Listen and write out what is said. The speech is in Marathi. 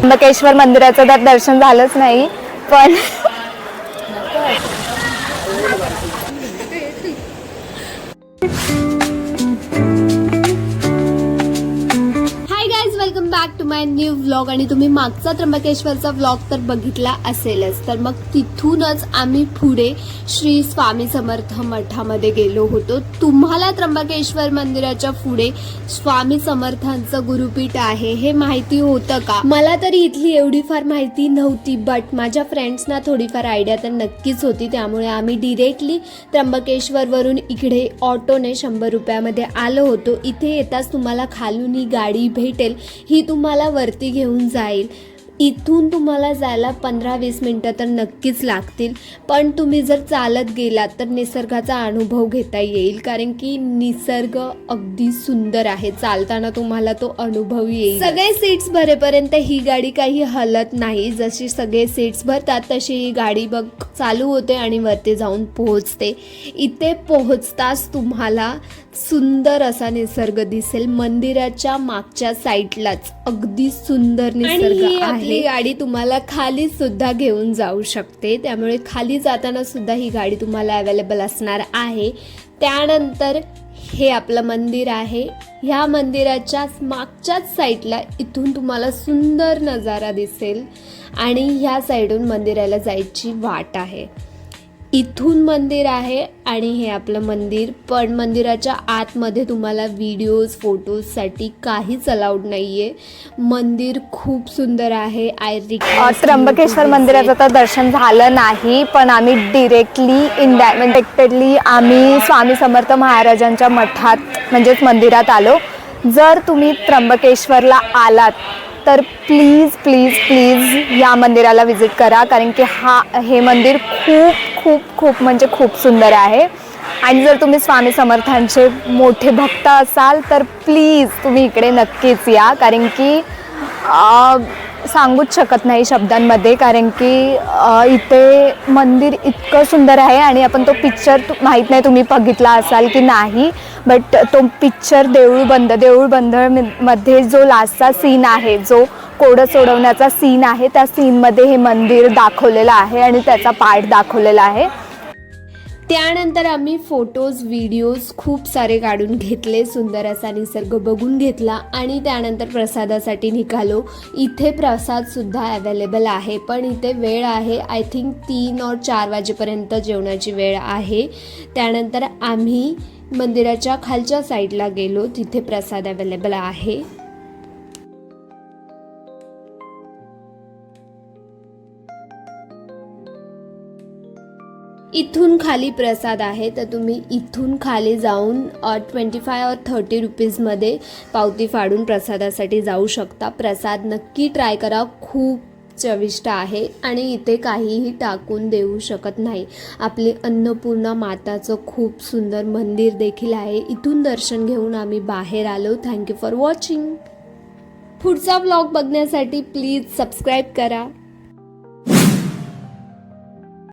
त्र्यंबकेश्वर मंदिराचं तर दर्शन झालंच नाही पण welcome back to my new vlog. आणि तुम्ही मागचा त्र्यंबकेश्वरचा व्लॉग तर बघितला असेलच. तर मग तिथूनच आम्ही पुढे श्री स्वामी समर्थ मठामध्ये गेलो होतो. तुम्हाला त्र्यंबकेश्वर मंदिराच्या पुढे स्वामी समर्थांचं गुरुपीठ आहे हे माहिती होतं का? मला तरी इथली एवढी फार माहिती नव्हती बट माझ्या फ्रेंड्सना थोडीफार आयडिया तर नक्कीच होती. त्यामुळे आम्ही डिरेक्टली त्र्यंबकेश्वरवरून इकडे ऑटोने शंभर रुपयामध्ये आलो होतो. इथे येताच तुम्हाला खालून ही गाडी भेटेल. ही तुम्हाला वरती घेऊन जाईल. इथून तुम्हाला जायला पंधरा वीस मिनटं तर नक्कीच लागतील. पण तुम्ही जर चालत गेलात तर निसर्गाचा अनुभव घेता येईल. कारण की निसर्ग अगदी सुंदर आहे. चालताना तुम्हाला तो अनुभव येईल. सगळे सीट्स भरेपर्यंत ही गाडी काही हलत नाही. जशी सगळे सीट्स भरतात तशी ही गाडी बघ चालू होते आणि वरती जाऊन पोहोचते. इथे पोहोचताच तुम्हाला सुंदर असा निसर्ग दिसेल. मंदिराच्या मागच्या साईडलाच अगदी सुंदर निसर्ग आहे. गाडी तुम्हाला खाली सुद्धा घेऊन जाऊ शकते. त्यामुळे खाली जाताना सुद्धा ही गाडी तुम्हाला अवेलेबल असणार आहे. त्यानंतर हे आपलं मंदिर आहे. ह्या मंदिराच्या मागच्याच साईडला इथून तुम्हाला सुंदर नजारा दिसेल आणि ह्या साईडून मंदिराला जायची वाट आहे. इथून मंदिर आहे आणि हे आपलं मंदिर पण मंदिराच्या आतमध्ये तुम्हाला व्हिडिओज फोटोजसाठी काहीच अलाउड नाही आहे मंदिर खूप सुंदर आहे. आय त्र्यंबकेश्वर मंदिराचं तर दर्शन झालं नाही पण आम्ही डिरेक्टली इंडायरेक्टली आम्ही स्वामी समर्थ महाराजांच्या मठात म्हणजेच मंदिरात आलो. जर तुम्ही त्र्यंबकेश्वरला आलात तर प्लीज प्लीज प्लीज या मंदिराला व्हिजिट करा. कारण की हा हे मंदिर खूप खूप खूप म्हणजे खूप सुंदर आहे. आणि जर तुम्ही स्वामी समर्थांचे मोठे भक्त असाल तर प्लीज तुम्ही इकडे नक्कीच या. कारण की सांगूच शकत नाही शब्दांमध्ये कारण की इथे मंदिर इतकं सुंदर आहे आणि आपण तो पिक्चर माहीत नाही तुम्ही बघितला असाल की नाही बट तो पिक्चर देऊळ बंद देऊळ बंदमध्ये जो लास्टचा सीन आहे जो कोडं सोडवण्याचा सीन आहे त्या सीनमध्ये हे मंदिर दाखवलेलं आहे आणि त्याचा पार्ट दाखवलेला आहे. त्यानंतर आम्ही फोटोज व्हिडिओज खूप सारे काढून घेतले सुंदर असा निसर्ग बघून घेतला आणि त्यानंतर प्रसादासाठी निघालो. इथे प्रसादसुद्धा अवेलेबल आहे पण इथे वेळ आहे. आय थिंक तीन और चार वाजेपर्यंत जेवणाची वेळ आहे. त्यानंतर आम्ही मंदिराच्या खालच्या साईडला गेलो तिथे प्रसाद अवेलेबल आहे. इथून खाली प्रसाद आहे तर तुम्ही इथून खाली जाऊन ट्वेंटी फाय और थर्टी रुपीजमध्ये पावती फाडून प्रसादासाठी जाऊ शकता. प्रसाद नक्की ट्राय करा. खूप चविष्ट आहे आणि इथे काहीही टाकून देऊ शकत नाही. आपली अन्नपूर्णा माताचं खूप सुंदर मंदिर देखील आहे. इथून दर्शन घेऊन आम्ही बाहेर आलो. थँक्यू फॉर वॉचिंग पुढचा ब्लॉग बघण्यासाठी प्लीज सबस्क्राईब करा.